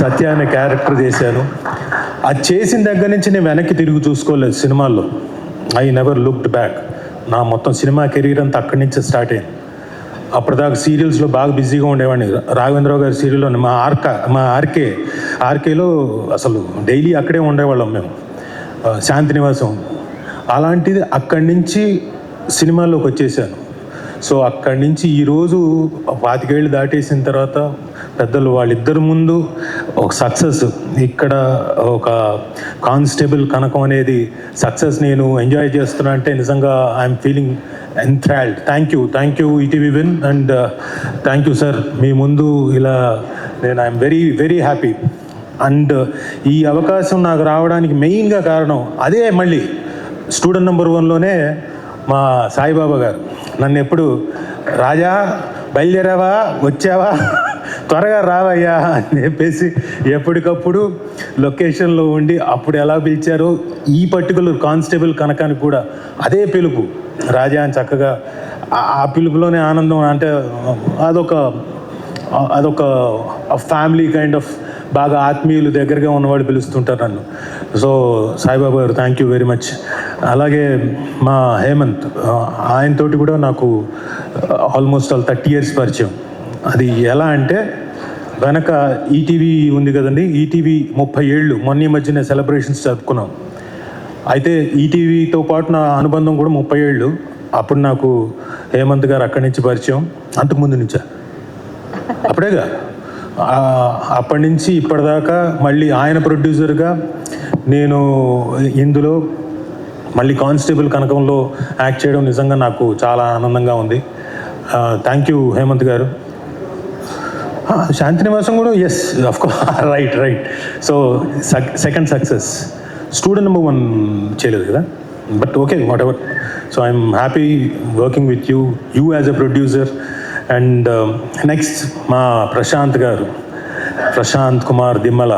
సత్య అనే క్యారెక్టర్ చేశాను. అది చేసిన దగ్గర నుంచి నేను వెనక్కి తిరిగి చూసుకోలేదు సినిమాల్లో. ఐ నెవర్ లుక్డ్ బ్యాక్ నా మొత్తం సినిమా కెరీర్ అంతా అక్కడి నుంచి స్టార్ట్ అయింది. అప్పటిదాకా సీరియల్స్లో బాగా బిజీగా ఉండేవాడిని. రాఘవేంద్రరావు గారి సీరియల్లో మా ఆర్క మా ఆర్కే ఆర్కేలో అసలు డైలీ అక్కడే ఉండేవాళ్ళం మేము. శాంతి నివాసం అలాంటిది అక్కడి నుంచి సినిమాల్లోకి వచ్చేసాను. సో అక్కడి నుంచి ఈరోజు పాతికేళ్ళు దాటేసిన తర్వాత పెద్దలు వాళ్ళిద్దరు ముందు ఒక సక్సెస్ ఇక్కడ ఒక కానిస్టేబుల్ కనకం అనేది సక్సెస్ నేను ఎంజాయ్ చేస్తున్నా అంటే నిజంగా I'm feeling enthralled thank you thank you ETV Win and thank you sir మీ ముందు ఇలా నేను I'm very very happy and ఈ అవకాశం నాకు రావడానికి మెయిన్గా కారణం అదే మళ్ళీ స్టూడెంట్ నెంబర్ వన్లోనే మా సాయిబాబా గారు. నన్ను ఎప్పుడు రాజా బయలుదేరావా? వచ్చావా? త్వరగా రావయ్యా అని చెప్పేసి ఎప్పటికప్పుడు లొకేషన్లో ఉండి అప్పుడు ఎలా పిలిచారో ఈ పర్టికులర్ కానిస్టేబుల్ కనకానికి కూడా అదే పిలుపు. రాజా అని చక్కగా ఆ- పిలుపులోనే ఆనందం అంటే అదొక అదొక ఫ్యామిలీ కైండ్ ఆఫ్ బాగా ఆత్మీయులు దగ్గరగా ఉన్నవాడు పిలుస్తుంటారు నన్ను. సో సాయిబాబా గారు థ్యాంక్ యూ వెరీ మచ్ అలాగే మా హేమంత్ ఆయనతోటి కూడా నాకు ఆల్మోస్ట్ ఆల్ థర్టీ ఇయర్స్ పరిచయం. అది ఎలా అంటే వెనక ఈటీవీ ఉంది కదండి ఈటీవీ ముప్పై ఏళ్ళు మొన్న ఈ మధ్యన సెలబ్రేషన్స్ జరుపుకున్నాం. అయితే ఈటీవీతో పాటు నా అనుబంధం కూడా ముప్పై ఏళ్ళు. అప్పుడు నాకు హేమంత్ గారు అక్కడి నుంచి పరిచయం అంతకుముందు నుంచా. అప్పుడేగా? అప్పటి నుంచి ఇప్పటిదాకా మళ్ళీ ఆయన ప్రొడ్యూసర్గా నేను ఇందులో మళ్ళీ కానిస్టేబుల్ కనకంలో యాక్ట్ చేయడం నిజంగా నాకు చాలా ఆనందంగా ఉంది. థ్యాంక్ యూ హేమంత్ గారు. శాంతినివాసం కూడా yes of course right right so second success student number one చేయలేదు కదా? But okay what ever so I'm happy working with you you as a producer and next మా ప్రశాంత్ గారు Prashanth Kumar Dimmala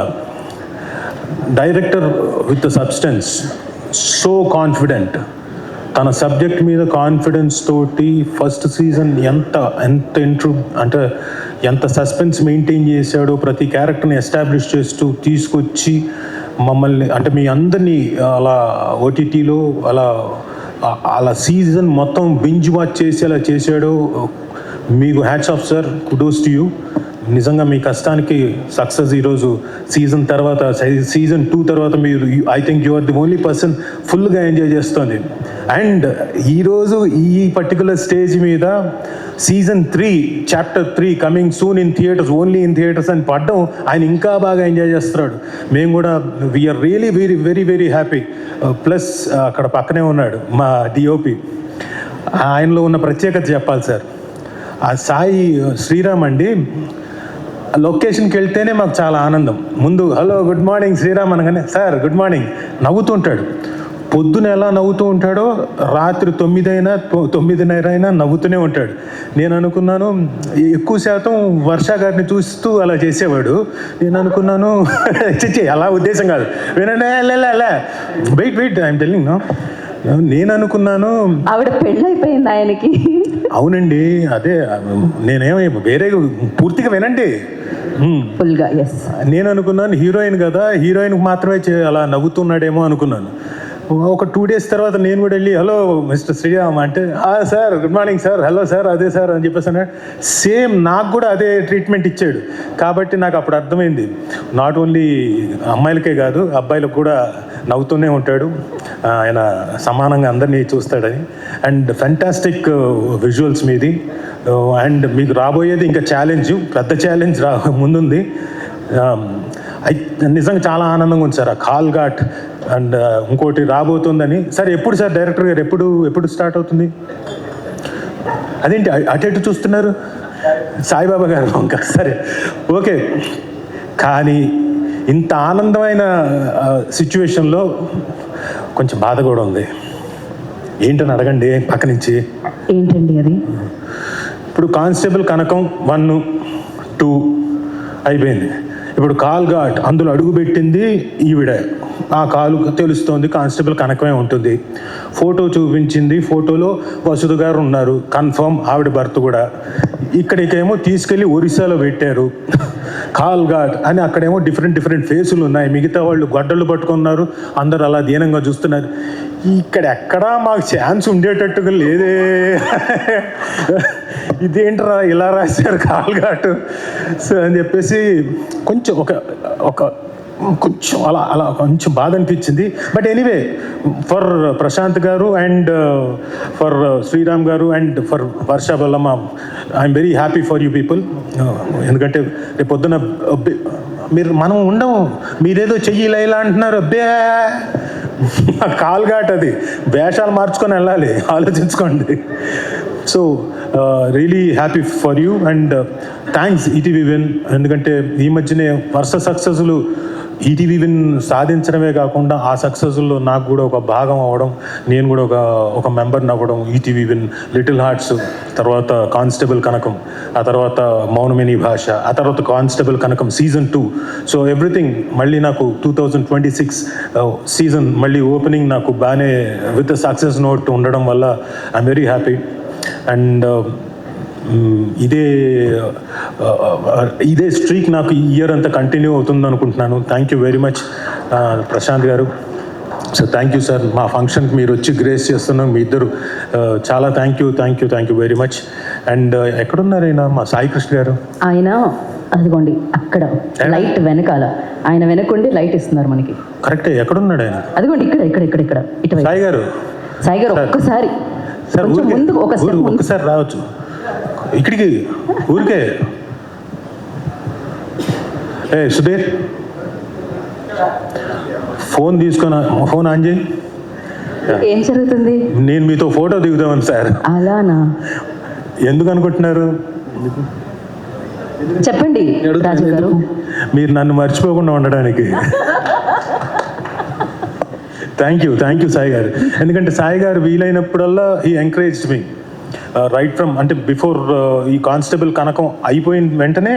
director with substance so confident తన subject మీద confidence తోటి first season ఎంత ఎంత ఇంట్రూ అంటే ఎంత సస్పెన్స్ మెయింటైన్ చేశాడో ప్రతి క్యారెక్టర్ని ఎస్టాబ్లిష్ చేస్తూ తీసుకొచ్చి మమ్మల్ని అంటే మీ అందరినీ అలా ఓటీటీలో అలా అలా సీజన్ మొత్తం బింజ్ వాచ్ చేసేలా చేశాడో. మీకు hats off sir kudos to you నిజంగా మీ కష్టానికి సక్సెస్ ఈరోజు. సీజన్ తర్వాత సీజన్ టూ తర్వాత మీరు I think you are the only person ఫుల్గా ఎంజాయ్ చేస్తుంది. అండ్ ఈరోజు ఈ పర్టికులర్ స్టేజ్ మీద season three chapter three coming soon in theatres only in theatres అని పడ్డం ఆయన ఇంకా బాగా ఎంజాయ్ చేస్తున్నాడు. మేము కూడా we are really very very very happy plus అక్కడ పక్కనే ఉన్నాడు మా డిఓపి ఆయనలో ఉన్న ప్రత్యేకత చెప్పాలి సార్. ఆ సాయి uh, శ్రీరామ్ అండి. ఆ లొకేషన్కి వెళ్తేనే మాకు చాలా ఆనందం. ముందు హలో గుడ్ మార్నింగ్ శ్రీరామ్ అనగానే సార్ గుడ్ మార్నింగ్ నవ్వుతుంటాడు పొద్దున ఎలా నవ్వుతూ ఉంటాడో రాత్రి తొమ్మిది అయినా తొ- తొమ్మిదిన్నర అయినా నవ్వుతూనే ఉంటాడు. నేను అనుకున్నాను ఎక్కువ శాతం వర్ష గారిని చూస్తూ అలా చేసేవాడు. నేను అనుకున్నాను చిచ్చి అలా ఉద్దేశం కాదు. వినండి లే wait wait I'm telling no నేను అనుకున్నాను ఆవిడ పెళ్ళైపోయింది ఆయనకి. అవునండి అదే నేనేమో వేరే పూర్తిగా వినండి. నేను అనుకున్నాను హీరోయిన్ కదా హీరోయిన్ మాత్రమే అలా నవ్వుతున్నాడేమో అనుకున్నాను. ఒక టూ డేస్ తర్వాత నేను కూడా వెళ్ళి హలో మిస్టర్ శ్రీరామ్ అంటే sir good morning sir hello sir అదే సార్ అని చెప్పేసి అన్నాడు. సేమ్ నాకు కూడా అదే ట్రీట్మెంట్ ఇచ్చాడు. కాబట్టి నాకు అప్పుడు అర్థమైంది. నాట్ ఓన్లీ అమ్మాయిలకే కాదు అబ్బాయిలకు కూడా నవ్వుతూనే ఉంటాడు. ఆయన సమానంగా అందరినీ చూస్తాడని. అండ్ ఫెంటాస్టిక్ విజువల్స్ మీది. Uh, అండ్ మీకు రాబోయేది ఇంకా ఛాలెంజ్ పెద్ద ఛాలెంజ్ రా ముందుంది. Um, నిజంగా చాలా ఆనందంగా ఉంది సార్ ఆ కాల్ ఘాట్ అండ్ ఇంకోటి రాబోతుందని. సార్ ఎప్పుడు సార్ డైరెక్టర్ గారు? ఎప్పుడు ఎప్పుడు స్టార్ట్ అవుతుంది? అదేంటి అటు ఎటు చూస్తున్నారు? సాయిబాబా గారు? ఇంకా సరే. ఓకే. కానీ ఇంత ఆనందమైన సిచ్యువేషన్లో కొంచెం బాధ కూడా ఉంది. ఏంటని అడగండి పక్క నుంచి ఏంటండి అది? ఇప్పుడు కానిస్టేబుల్ కనకం వన్ టూ అయిపోయింది. ఇప్పుడు కాల్ ఘాట్ అందులో అడుగు పెట్టింది ఈవిడ. ఆ కాలు తెలుస్తోంది కానిస్టేబుల్ కనకమే ఉంటుంది. ఫోటో చూపించింది ఫోటోలో వసుధ గారు ఉన్నారు. కన్ఫర్మ్ ఆవిడ భర్త కూడా. ఇక్కడికేమో తీసుకెళ్ళి ఒరిస్సాలో పెట్టారు. కాల్ ఘాట్ అని అక్కడేమో డిఫరెంట్ డిఫరెంట్ ఫేసులు ఉన్నాయి. మిగతా వాళ్ళు గొడ్డలు పట్టుకున్నారు. అందరు అలా దీనంగా చూస్తున్నారు. ఇక్కడ ఎక్కడా మాకు ఛాన్స్ ఉండేటట్టుగా లేదే. ఇదేంట్రా ఇలా రాశారు కాల్ ఘాట్ సో అని చెప్పేసి కొంచెం ఒక ఒక కొంచెం అలా అలా కొంచెం బాధ అనిపించింది. బట్ ఎనీవే ఫర్ ప్రశాంత్ గారు and for Sriram garu and for Varsha Ballamma I'm very happy for you people ఎందుకంటే రేపు పొద్దున మీరు మనం ఉండము మీరేదో చెయ్యి ఇలా ఇలా అంటున్నారు అబ్బే. కాల్గాట్ అది. వేషాలు మార్చుకొని వెళ్ళాలి ఆలోచించుకోండి. So really happy for you and thanks ETV Win ఎందుకంటే ఈ మధ్యనే వరుస సక్సెస్లు ఈటీవీ విన్ సాధించడమే కాకుండా ఆ సక్సెస్లో నాకు కూడా ఒక భాగం అవ్వడం నేను కూడా ఒక ఒక మెంబర్ని అవ్వడం ఈటీవీ విన్ లిటిల్ హార్ట్స్ తర్వాత కానిస్టేబుల్ కనకం ఆ తర్వాత మౌనమిని భాష ఆ తర్వాత constable Kanakam season two so everything మళ్ళీ నాకు two thousand twenty six season మళ్ళీ ఓపెనింగ్ నాకు బాగానే విత్ సక్సెస్ నోట్ ఉండడం వల్ల ఐఎమ్ వెరీ హ్యాపీ అండ్ ఇదే ఇదే స్ట్రీక్ నాకు ఈ ఇయర్ అంతా కంటిన్యూ అవుతుంది అనుకుంటున్నాను thank you very much Prashant garu. So thank you sir మా ఫంక్షన్కి మీరు వచ్చి గ్రేస్ చేస్తున్నాం. మీ ఇద్దరు చాలా thank you thank you thank you very much and ఎక్కడున్నారు ఆయన మా సాయి కృష్ణ గారు. ఆయన అదిగోండి అక్కడ లైట్ వెనకాల. ఆయన వెనకుండి లైట్ ఇస్తున్నారు మనకి. కరెక్టే ఎక్కడున్నాడు ఆయన? అదిగోండి ఇక్కడ ఇక్కడ ఇక్కడ ఇక్కడ ఇటువైపు. సాయి గారు. సాయి గారు ఒక్కసారి ఒక ఒక్కసారి రావచ్చు. ఇక్కడికి ఊరికే. ఏ సుధీర్. ఫోన్ తీసుకొని ఫోన్ ఆన్ చేయి. ఏం జరుగుతుంది? నేను మీతో ఫోటో దిగుదామని సార్. అలానా? ఎందుకు అనుకుంటున్నారు చెప్పండి రాజు గారు. మీరు నన్ను మర్చిపోకుండా ఉండడానికి. Thank you thank you Sai garu. ఎందుకంటే సాయి గారు వీలైనప్పుడల్లా ఈ ఎంకరేజ్ మీ రైట్ ఫ్రమ్ అంటే బిఫోర్ ఈ కానిస్టేబుల్ కనకం అయిపోయిన వెంటనే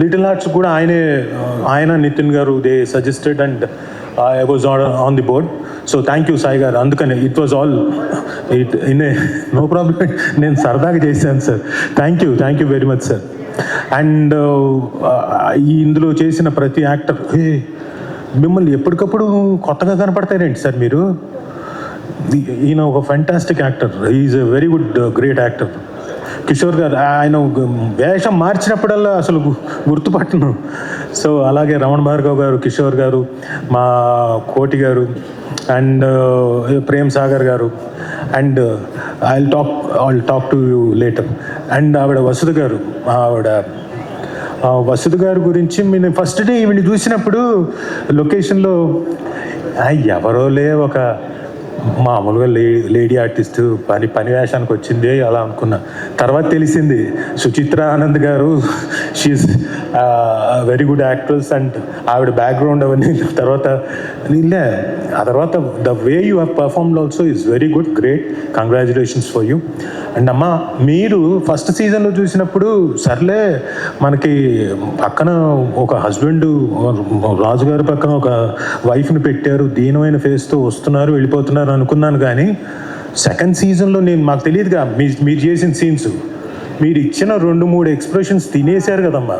లిటిల్ హార్ట్స్ కూడా ఆయనే ఆయన Nitin garu they suggested and I was on the board so thank you Sai garu. అందుకని it was all it in no problem నేను సరదాగా చేశాను sir thank you thank you very much sir and ఈ ఇందులో చేసిన ప్రతి actor మిమ్మల్ని ఎప్పటికప్పుడు కొత్తగా కనపడతారేంటి సార్ మీరు? ఈయన uh, ఒక fantastic actor is a very good great actor Kishore garu ఆయన వేషం మార్చినప్పుడల్లా అసలు గుర్తుపట్టను. సో అలాగే రమణ భార్గవ్ గారు కిషోర్ గారు మా కోటి గారు and uh, Prem Sagar garu and I talk I'll talk to you later and ఆవిడ వసుధ గారు ఆవిడ ఆ వసుధ గారి గురించి నేను ఫస్ట్ డే ఈవిని చూసినప్పుడు లొకేషన్లో ఎవరో ఎవరోలే ఒక మామూలుగా లే లేడీ ఆర్టిస్ట్ పని పని వేషానికి వచ్చింది అలా అనుకున్నా. తర్వాత తెలిసింది Suchitra Anand garu she's very good actress and ఆవిడ బ్యాక్గ్రౌండ్ అవన్నీ తర్వాత ఇల్లే ఆ తర్వాత the way you have performed also is very good great congratulations for you and అమ్మ మీరు ఫస్ట్ సీజన్లో చూసినప్పుడు సర్లే మనకి పక్కన ఒక హస్బెండ్ రాజుగారి పక్కన ఒక వైఫ్ని పెట్టారు దీనమైన ఫేస్తో వస్తున్నారు వెళ్ళిపోతున్నారు. అనుకున్నాను కానీ సెకండ్ సీజన్లో నేను మాకు తెలియదుగా మీ మీరు చేసిన సీన్స్. మీరు ఇచ్చిన రెండు మూడు ఎక్స్ప్రెషన్స్ తినేశారు కదమ్మా.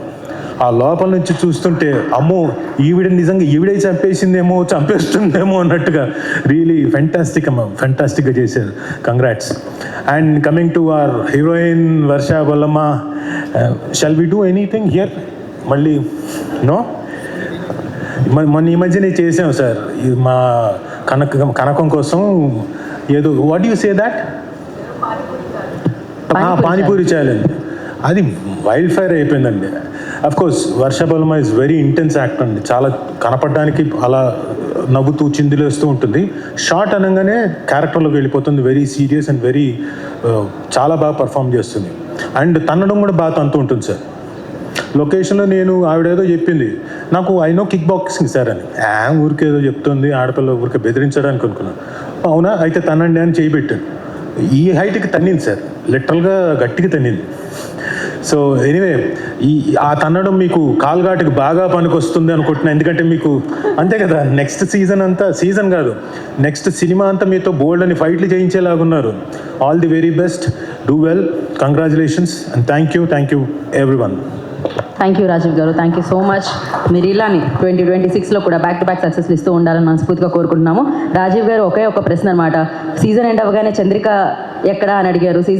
ఆ లోపల నుంచి చూస్తుంటే అమ్మో ఈవిడ నిజంగా ఈవిడే చంపేసిందేమో చంపేస్తుందేమో అన్నట్టుగా రియలీ ఫెంటాస్టిక్ అమ్మ ఫెంటాస్టిక్గా చేశారు. Congrats and coming to our heroine Varsha Vallamma shall we do anything here మళ్ళీ నో మొన్న ఈ మధ్యనే చేసాం సార్. మా కనక కనకం కోసం ఏదో what you say that panipuri challenge అది వైల్డ్ ఫైర్ అయిపోయిందండి course Varshabalama is very intense act అండి. చాలా కనపడడానికి అలా నవ్వుతూ చిందులేస్తూ ఉంటుంది. షార్ట్ అనగానే క్యారెక్టర్లోకి వెళ్ళిపోతుంది. వెరీ సీరియస్ అండ్ వెరీ చాలా బాగా పర్ఫామ్ చేస్తుంది. అండ్ తన్నడం కూడా బాగా తంతు ఉంటుంది సార్ లొకేషన్లో నేను ఆవిడేదో చెప్పింది. నాకు I know kick boxing sir అని. ఆ ఊరికే ఏదో చెప్తుంది ఆడపిల్ల ఊరికే బెదిరించడానికి అనుకున్నాను అవునా? అయితే తనండి అని చేయి పెట్టాను. ఈ హైట్కి తన్నింది సార్ లిటరల్గా గట్టిగా తన్నింది. సో ఎనీవే ఈ ఆ తన్నడం మీకు కాల్ఘాటుకి బాగా పనికొస్తుంది అనుకుంటున్నా. ఎందుకంటే మీకు అంతే కదా నెక్స్ట్ సీజన్ అంతా సీజన్ కాదు. నెక్స్ట్ సినిమా అంతా మీతో బోల్డ్ అని ఫైట్లు చేయించేలాగున్నారు. All the very best do well congratulations and thank you thank you everyone thank you Rajiv garu. Thank you so much మీరు ఇలాని ట్వంటీ ట్వంటీ సిక్స్లో కూడా బ్యాక్ టు బ్యాక్ సక్సెస్ ఇస్తూ ఉండాలని మనస్ఫూర్తిగా కోరుకుంటున్నాము. రాజీవ్ గారు ఒకే ఒక ప్రశ్న అనమాట సీజన్ ఎండ్ అవ్వగానే చంద్రిక ఎక్కడ అని అడిగారు. సీజన్